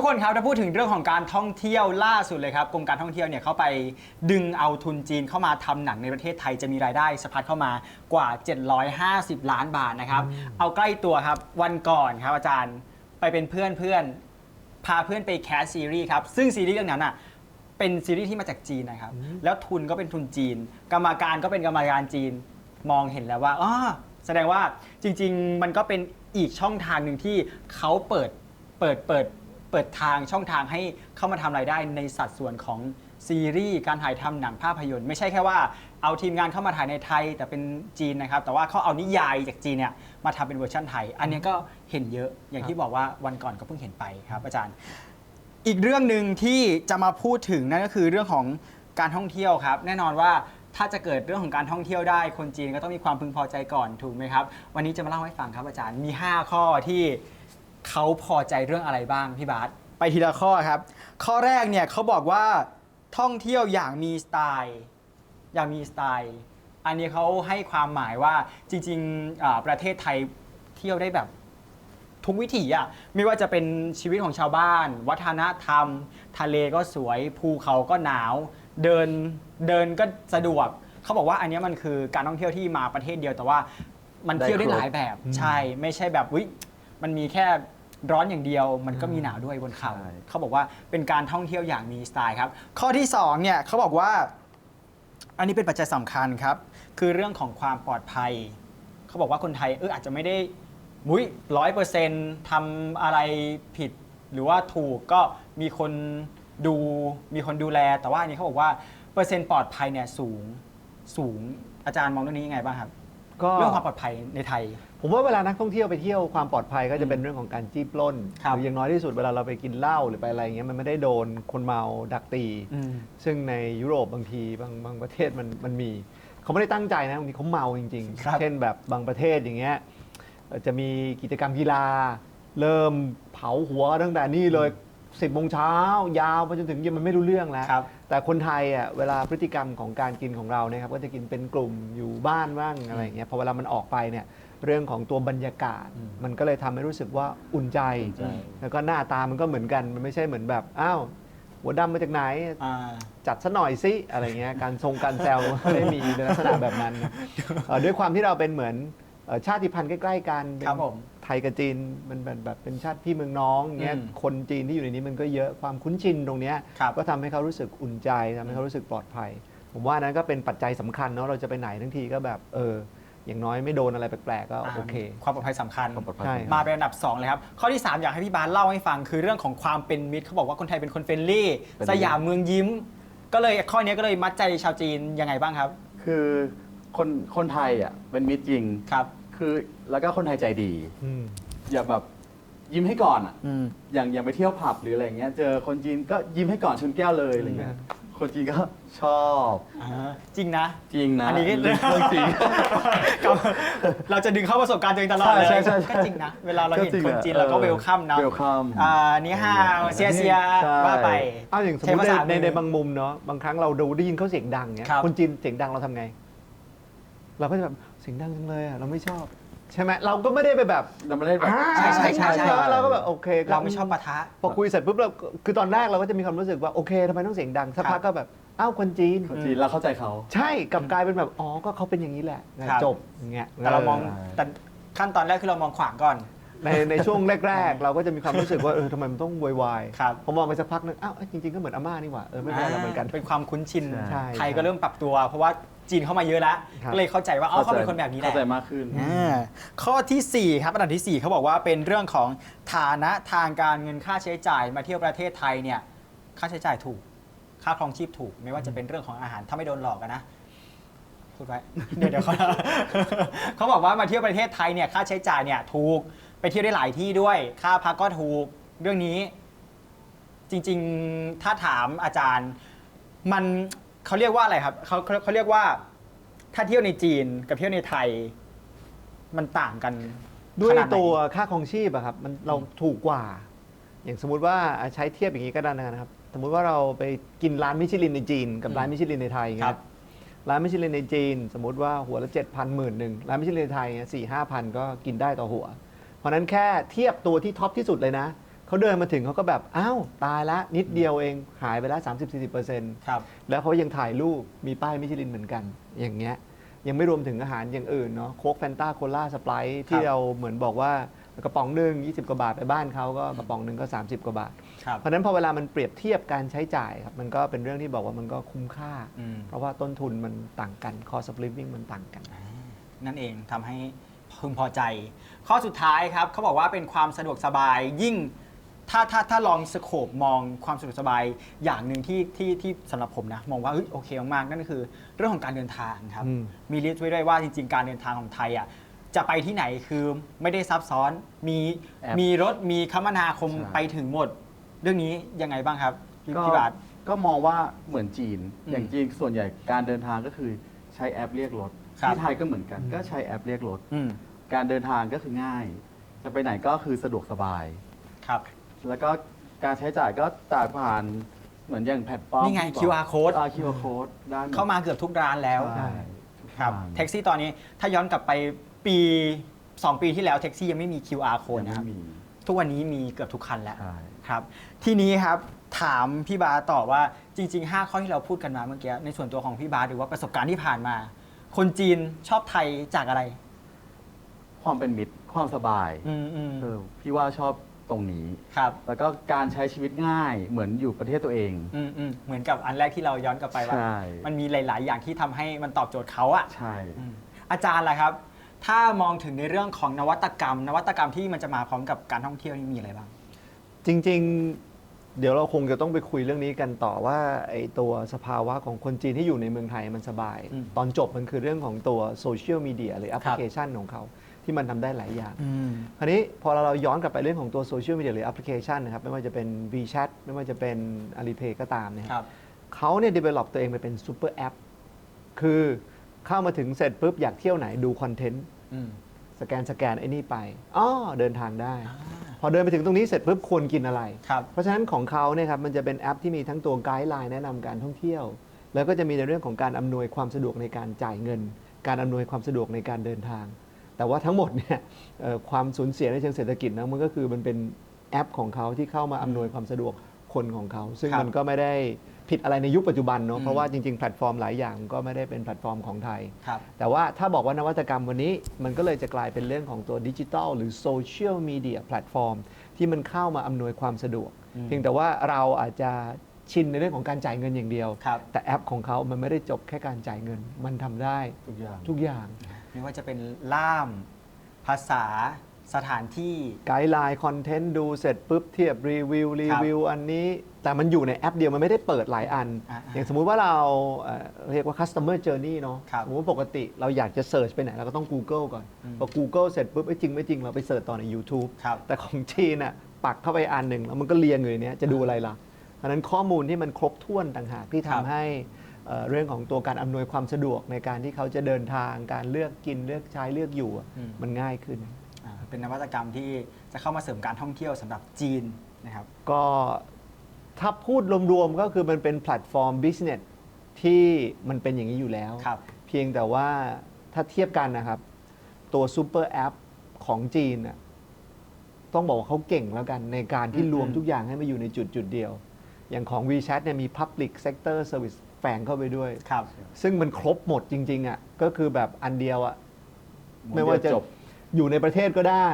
ทุกคนครับถ้าพูดถึงเรื่องของการท่องเที่ยวล่าสุดเลยครับกรมการท่องเที่ยวเนี่ยเขาไปดึงเอาทุนจีนเข้ามาทำหนังในประเทศไทยจะมีรายได้สะพัดเข้ามากว่า 750 ล้านบาทนะครับ เอาใกล้ตัวครับวันก่อนครับอาจารย์ไปเป็นเพื่อนเพื่อนพาเพื่อนไปแคสซีรีส์ครับซึ่งซีรีส์เรื่องนั้นอะเป็นซีรีส์ที่มาจากจีนนะครับแล้วทุนก็เป็นทุนจีน กรรมการก็เป็นกรรมการจีนมองเห็นแล้วว่าอ๋อแสดงว่าจริง ๆ มันก็เป็นอีกช่องทางหนึ่งที่เขาเปิดเปิดเปิด เปิดทางช่องทางให้เข้ามาทำรายได้ในสัดส่วนของซีรีส์การถ่ายทำหนังภาพยนตร์ไม่ใช่แค่ว่าเอาทีมงานเข้ามาถ่ายในไทย แต่เป็นจีนนะครับ แต่ว่าเขาเอานิยายจากจีนเนี่ยมาทำเป็นเวอร์ชันไทย อันนี้ก็เห็นเยอะอย่างที่บอกว่าวันก่อนก็เพิ่งเห็นไปครับอาจารย์ อีกเรื่องหนึ่งที่จะมาพูดถึงนั่นก็คือเรื่องของการท่องเที่ยวครับ แน่นอนว่าถ้าจะเกิดเรื่องของการท่องเที่ยวได้ คนจีนก็ต้องมีความพึงพอใจก่อนถูกไหมครับ วันนี้จะมาเล่าให้ฟังครับอาจารย์มี 5 ข้อที่ เขาพอใจเรื่องอะไรบ้างพี่บาสไปทีละข้อครับ ข้อแรกเนี่ยเขาบอกว่าท่องเที่ยวอย่างมีสไตล์อย่างมีสไตล์ อันนี้เขาให้ความหมายว่าจริงๆอ่าประเทศไทยเที่ยวได้แบบทุกวิถีอะไม่ว่าจะเป็นชีวิตของชาวบ้าน วัฒนธรรม ทะเลก็สวย ภูเขาก็หนาว เดินเดินก็สะดวก เขาบอกว่าอันเนี้ยมันคือการท่องเที่ยวที่มาประเทศเดียวแต่ว่ามันเที่ยวได้หลายแบบใช่ ไม่ใช่แบบวิมันมีแค่ ร้อนอย่างเดียว มันก็มีหนาวด้วยบนเขาใช่ เขาบอกว่าเป็นการท่องเที่ยวอย่างมีสไตล์ครับ ข้อที่สองเนี่ยเขาบอกว่า อันนี้เป็นปัจจัยสำคัญครับ คือเรื่องของความปลอดภัย เขาบอกว่าคนไทยเอออาจจะไม่ได้มุ้ยร้อยเปอร์เซ็นต์ทำอะไรผิด หรือว่าถูกก็มีคนดูมีคนดูแล แต่ว่าอันนี้เขาบอกว่าเปอร์เซ็นต์ปลอดภัยเนี่ยสูงสูงอาจารย์มองเรื่องนี้ยังไงบ้างครับ ก็เรื่องความปลอดภัยในไทย ผมว่าเวลานักท่องเที่ยวไปเที่ยวความปลอดภัยก็จะเป็นเรื่องของการจี้ปล้นครับหรืออย่างน้อยที่สุดเวลาเราไปกินเหล้าหรือไปอะไรอย่างเงี้ยมันไม่ได้โดนคนเมาดักตีอืมซึ่งในยุโรปบางทีบางบางประเทศมันมันมีเขาไม่ได้ตั้งใจนะบางทีเขาเมาจริงครับๆเช่นแบบบางประเทศอย่างเงี้ยเอ่อจะมีกิจกรรมกีฬา เริ่มเผาหัวตั้งแต่นี่เลยสิบโมงเช้ายาวไปจนถึงเย็นมันไม่รู้เรื่องแล้วครับ แต่คนไทยอะเวลาพฤติกรรมของการกินของเราเนี่ยครับก็จะกินเป็นกลุ่มอยู่บ้านบ้างอะไรอย่างเงี้ยพอเวลามันออกไปเนี่ยเรื่องของตัวบรรยากาศ มันก็เลยทำให้รู้สึกว่าอุ่นใจอุ่นใจแล้วก็หน้าตามันก็เหมือนกันมันไม่ใช่เหมือนแบบอ้าวหัวดำมาจากไหน อ่า จัดซะหน่อยสิอะไรเงี้ยการทรงการแซว ไม่ได้มีในลักษณะแบบนั้นเอ่อด้วยความที่เราเป็นเหมือนเอ่อชาติพันธุ์ใกล้ ๆ กันเป็นครับผมไท ยกับจีนมันเป็นแบบเป็นชาติพี่เมืองน้องเงี้ยอืมคนจีนที่อยู่ในนี้มันก็เยอะความคุ้นชินตรงเนี้ยครับก็ทำให้เขารู้สึกอุ่นใจทำให้เขารู้สึกปลอดภัย ผมว่านั้นก็เป็นปัจจัยสำคัญเนาะเราจะไปไหนทั้งทีก็แบบเออ อย่างน้อยไม่โดนอะไรแปลกๆก็โอเค ความปลอดภัยสำคัญ ความปลอดภัย ใช่มาเป็นอันดับ 2 เลยครับ ข้อที่ 3 อยากให้พี่บาสเล่าให้ฟังคือเรื่องของความเป็นมิตรเขาบอกว่าคนไทยเป็นคนเฟรนลี่ เป็นสยามเมืองยิ้ม ก็เลยข้อนี้ก็เลยมัดใจชาวจีนยังไงบ้างครับ คือคนคนไทยอะเป็นมิตรจริง ครับ คือแล้วก็คนไทยใจดี อืม อย่าแบบยิ้มให้ก่อนอะอืม อย่างอย่างไปเที่ยวผับหรืออะไรเงี้ย เจอคนจีนก็ยิ้มให้ก่อนชนแก้วเลยอะไรเงี้ย คนจีนก็ชอบจริงนะ จริงนะอันนี้ก็ เรื่องจริง กับเราจะดึงเข้าประสบการณ์ตัวเองตลอดเลยใช่ใช่ใช่ก็จริงนะ เวลาเราเห็นก็จริงคนจีนอะเราก็เออเวลคัมนะ welcome อ่านี่ฮาวเซียเซียใช่ ว่าไปอ้าวอย่างสมมใช้ติภาในษาในมือในบางมุมเนาะบางครั้งเราดูได้ยินเขาเสียงดังเงี้ยครับ คนจีนเสียงดังเราทำไง เราก็จะแบบ เสียงดังจังเลยอะเราไม่ชอบ ใช่ไหมเราก็ไม่ได้ไปแบบเราไม่ได้แบบ ใช่ใช่ใช่ใช่ เราก็แบบโอเคก็ เราไม่ชอบปะทะ พอคุยเสร็จปุ๊บเราคือตอนแรกเราก็จะมีความรู้สึกว่าโอเคทำไมต้องเสียงดังสักครับพักก็แบบอ้าวคนจีน คนจีนเราเข้าใจเขา ใช่กลับกลายเป็นแบบอ๋อก็เขาเป็นอย่างนี้แหละครับ จบอย่างเงี้ยแต่เรามองออแต่ขั้นตอนแรกคือเรามองขวางก่อน ในในช่วงแรก ๆ เราก็จะมีความรู้สึกว่าเออทำไมมันต้องโวยวายครับ พอมองไปสักพักนึงอ้าวจริง ๆ ก็เหมือนอาม่านี่หว่าเออไม่เป็นไรเหมือนกัน เป็นความคุ้นชิน ใช่ไทยก็เริ่มปรับตัว เพราะว่าจีนเข้ามาเยอะแล้ว ครับ ก็เลยเข้าใจว่าเอ้าเขาเป็นคนแบบนี้แหละเข้าใจมากขึ้น อ่าข้อทีสี่4 ครับอันดับทีสี่4เขาบอกว่าเป็นเรื่องของฐานะทางการเงินค่าใช้จ่ายมาเที่ยวประเทศไทยเนี่ยค่าใช้จ่ายถูก ค่าครองชีพถูก ไม่ว่าจะเป็นเรื่องของอาหารถ้าไม่โดนหลอกอะนะพูดไว้ เดี๋ยวเดี๋ยวเขา เขาบอกว่ามาเที่ยวประเทศไทยเนี่ยค่าใช้จ่ายเนี่ยถูก ไปเที่ยวได้หลายที่ด้วย ค่าพักก็ถูก เรื่องนี้ จริง ๆ ถ้าถามอาจารย์ มันเขาเรียกว่าอะไรครับเขาเขาเขาเรียกว่า ถ้าเที่ยวในจีนกับเที่ยวในไทย มันต่างกันด้วยขนาไหน ตัวค่าครองชีพอะครับมันเราถูกกว่า อย่างสมมุติว่าอะใช้เทียบอย่างนี้ก็ได้นะครับ สมมุติว่าเราไปกินร้านมิชลินในจีน กับร้านมิชลินในไทยคเงี้รับยร้านมิชลินในจีน สมมติว่าหัวละเจ็ดพันหมื่นหนึ่งร้านมิชลินในไทยสี่ห้าพันก็กินได้ต่อหัว เพราะฉะนั้นแค่เทียบตัวที่ท็อปที่สุดเลยนะเขาเดินมาถึงเขาก็แบบอ้าวตายละนิดเดียวเองหายไปแล้ว30-40%ครับ แล้วเขายังถ่ายรูปมีป้ายมิชลินเหมือนกัน อย่างเงี้ยยังไม่รวมถึงอาหารอย่างอื่นเนาะโค้กแฟนตาโคลาสไปร์ที่เราเหมือนบอกว่ากระป๋องหนึ่ง20 กว่าบาทไปบ้านเขาก็กระป๋องหนึ่งก็ 30 กว่าบาท ครับ เพราะฉะนั้นพอเวลามันเปรียบเทียบการใช้จ่ายครับมันก็เป็นเรื่องที่บอกว่ามันก็คุ้มค่า อืม เพราะว่าต้นทุนมันต่างกัน cost of living มันต่างกัน นั่นเองทำให้ พึงพอใจ ข้อสุดท้ายครับเขาบอกว่าเป็นความสะดวกสบายยิ่งถ้าถ้าถ้าลองสโคบมองความสะดวกสบายอย่างหนึ่งที่ที่ที่สำหรับผมนะ มองว่าเฮ้ยโอเคมากๆนั่นก็คือเรื่องของการเดินทางครับ อืม มีลิสต์ไว้ด้วยว่าจริง ๆ การเดินทางของไทยอะจะไปที่ไหนคือไม่ได้ซับซ้อนมีแอปมีรถมีคมนาคมใช่ ไปถึงหมด เรื่องนี้ยังไงบ้างครับพี่ก็พี่บาท ก็มองว่าเหมือนจีน อืมอย่างจีนส่วนใหญ่การเดินทางก็คือใช้แอปเรียกรถ ครับ ที่ไทยก็เหมือนกัน ก็ใช้แอปเรียกรถ อืมการเดินทางก็คือง่าย จะไปไหนก็คือสะดวกสบาย ครับ แล้วก็การใช้จ่ายก็จ่ายผ่านเหมือนอย่างแพลตฟอร์มนี่ไงที่บอก QR code อ่า QR code ได้หดเข้ามาเกือบทุกร้านแล้วใช่ครับทุกทางแท็กซี่ตอนนี้ถ้าย้อนกลับไปปี 2 ปีที่แล้วแท็กซี่ยังไม่มี QR ยั code งนะครับไม่มีทุกวันนี้มีเกือบทุกคันแล้ว ใช่ ครับทีนี้ครับถามพี่บาสต่อว่าจริง ๆ 5 ข้อที่เราพูดกันมาเมื่อกี้ในส่วนตัวของพี่บาสหรือว่าประสบการณ์ที่ผ่านมา คนจีนชอบไทยจากอะไร ความเป็นมิตรความสบายอืมอืมเออพี่ว่าชอบตรงนี้ ครับ แล้วก็การใช้ชีวิตง่ายเหมือนอยู่ประเทศตัวเอง อืมอืมเหมือนกับอันแรกที่เราย้อนกลับไปว่า ใช่ มันมีหลาย ๆ อย่างที่ทำให้มันตอบโจทย์เขาอะ ใช่ อืมอาจารย์ล่ะครับ ถ้ามองถึงในเรื่องของนวัตกรรม นวัตกรรมที่มันจะมาพร้อมกับการท่องเที่ยวนี่มีอะไรบ้าง จริง ๆ เดี๋ยวเราคงจะต้องไปคุยเรื่องนี้กันต่อว่าไอ้ตัวสภาวะของคนจีนที่อยู่ในเมืองไทยมันสบาย อืมตอนจบมันคือเรื่องของตัวโซเชียลมีเดียหรือแอปพลิเคชันของเขา ที่มันทำได้หลายอย่างอืมคราวนี้พอเราย้อนกลับไปเรื่องของตัวโซเชียลมีเดียหรือแอปพลิเคชันนะครับไม่ว่าจะเป็น WeChat ไม่ว่าจะเป็น Alipay ก็ตามเนี่ย ครับ เขาเนี่ย develop ตัวเองไปเป็นซูเปอร์แอป คือเข้ามาถึงเสร็จปุ๊บ อยากเที่ยวไหนดูคอนเทนต์ อืม สแกนสแกนไอ้นี่ไปอ๋อเดินทางได้ พอเดินไปถึงตรงนี้เสร็จปุ๊บควรกินอะไร ครับเพราะฉะนั้นของเขาเนี่ยครับมันจะเป็นแอปที่มีทั้งตัวไกด์ไลน์แนะนำการท่องเที่ยว แล้วก็จะมีในเรื่องของการอำนวยความสะดวกในการจ่ายเงิน การอำนวยความสะดวกในการเดินทาง แต่ว่าทั้งหมดเนี่ยเอ่อความสูญเสียในเชิงเศรษฐกิจนะมันก็คือมันเป็นแอปของเขาที่เข้ามาอำนวยความสะดวกคนของเขา ซึ่งครับ มันก็ไม่ได้ ผิดอะไรในยุคปัจจุบันเนาะอืมเพราะว่าจริงๆ แพลตฟอร์มหลายอย่างก็ไม่ได้เป็นแพลตฟอร์มของไทย ครับ แต่ว่าถ้าบอกว่านวัตกรรมวันนี้มันก็เลยจะกลายเป็นเรื่องของตัวดิจิทัลหรือโซเชียลมีเดียแพลตฟอร์มที่มันเข้ามาอำนวยความสะดวก อืม เพียงแต่ว่าเราอาจจะชินในเรื่องของการจ่ายเงินอย่างเดียว ครับ แต่แอปของเขามันไม่ได้จบแค่การจ่ายเงิน มันทำได้ทุกอย่าง ทุกอย่าง ไม่ว่าจะเป็นล่าม ภาษา สถานที่ ไกด์ไลน์คอนเทนต์ดูเสร็จปุ๊บเทียบรีวิวรีวิวอันนี้ แต่มันอยู่ในแอปเดียวมันไม่ได้เปิดหลายอัน อ่าๆอย่างสมมุติว่าเราเอ่อเรียกว่า customer journey เนาะครับสมมติว่าปกติเราอยากจะเสิร์ชไปไหน เราก็ต้อง Google ก่อน อืม พอ Google เสร็จปุ๊บไอ้จริงไม่จริงเราไปเสิร์ชต่อใน YouTube ครับ แต่ของจีนน่ะปักเข้าไปอันหนึ่งแล้วมันก็เรียงอยู่ในเนี้ยจะดูอะไรล่ะเพราะฉะนั้นข้อมูลที่มันครบถ้วนต่างหากที่ครับทำให้เอ่อเรื่องของตัวการอำนวยความสะดวกในการที่เขาจะเดินทางการเลือกกินเลือกใช้เลือกอยู่อะอืม มันง่ายขึ้นอ่า เป็นนวัตกรรมที่จะเข้ามาเสริมการท่องเที่ยวสำหรับจีนนะครับ ก็ถ้าพูดรวมๆก็คือมันเป็นแพลตฟอร์มบิสเนสที่มันเป็นอย่างนี้อยู่แล้ว ครับ เพียงแต่ว่าถ้าเทียบกันนะครับ ตัวซูเปอร์แอปของจีนน่ะต้องบอกว่าเขาเก่งแล้วกัน ในการที่อืมรวมทุกอย่างให้มาอยู่ในจุดจุดๆเดียว อย่างของ WeChat เนี่ยมี Public Sector Service แฝงเข้าไปด้วย ครับซึ่งมันครบหมดจริง ๆอะก็คือแบบอันเดียวอะ ไม่ว่าจะจบ อยู่ในประเทศก็ได้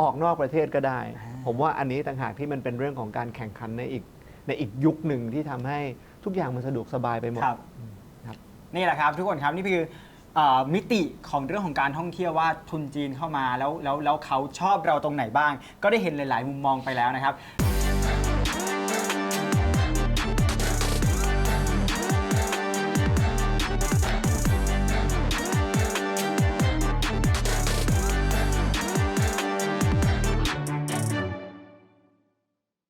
ออกนอกประเทศก็ได้อ่าผมว่าอันนี้ต่างหากที่มันเป็นเรื่องของการแข่งขันในอีกในอีกยุคหนึ่งที่ทำให้ทุกอย่างมันสะดวกสบายไปหมด ครับ ครับ นี่แหละครับทุกคนครับนี่คือเออมิติของเรื่องของการท่องเที่ยวว่าทุนจีนเข้ามาแล้วแล้วแล้วเขาชอบเราตรงไหนบ้าง ก็ได้เห็นหลาย ๆ มุมมองไปแล้วนะครับ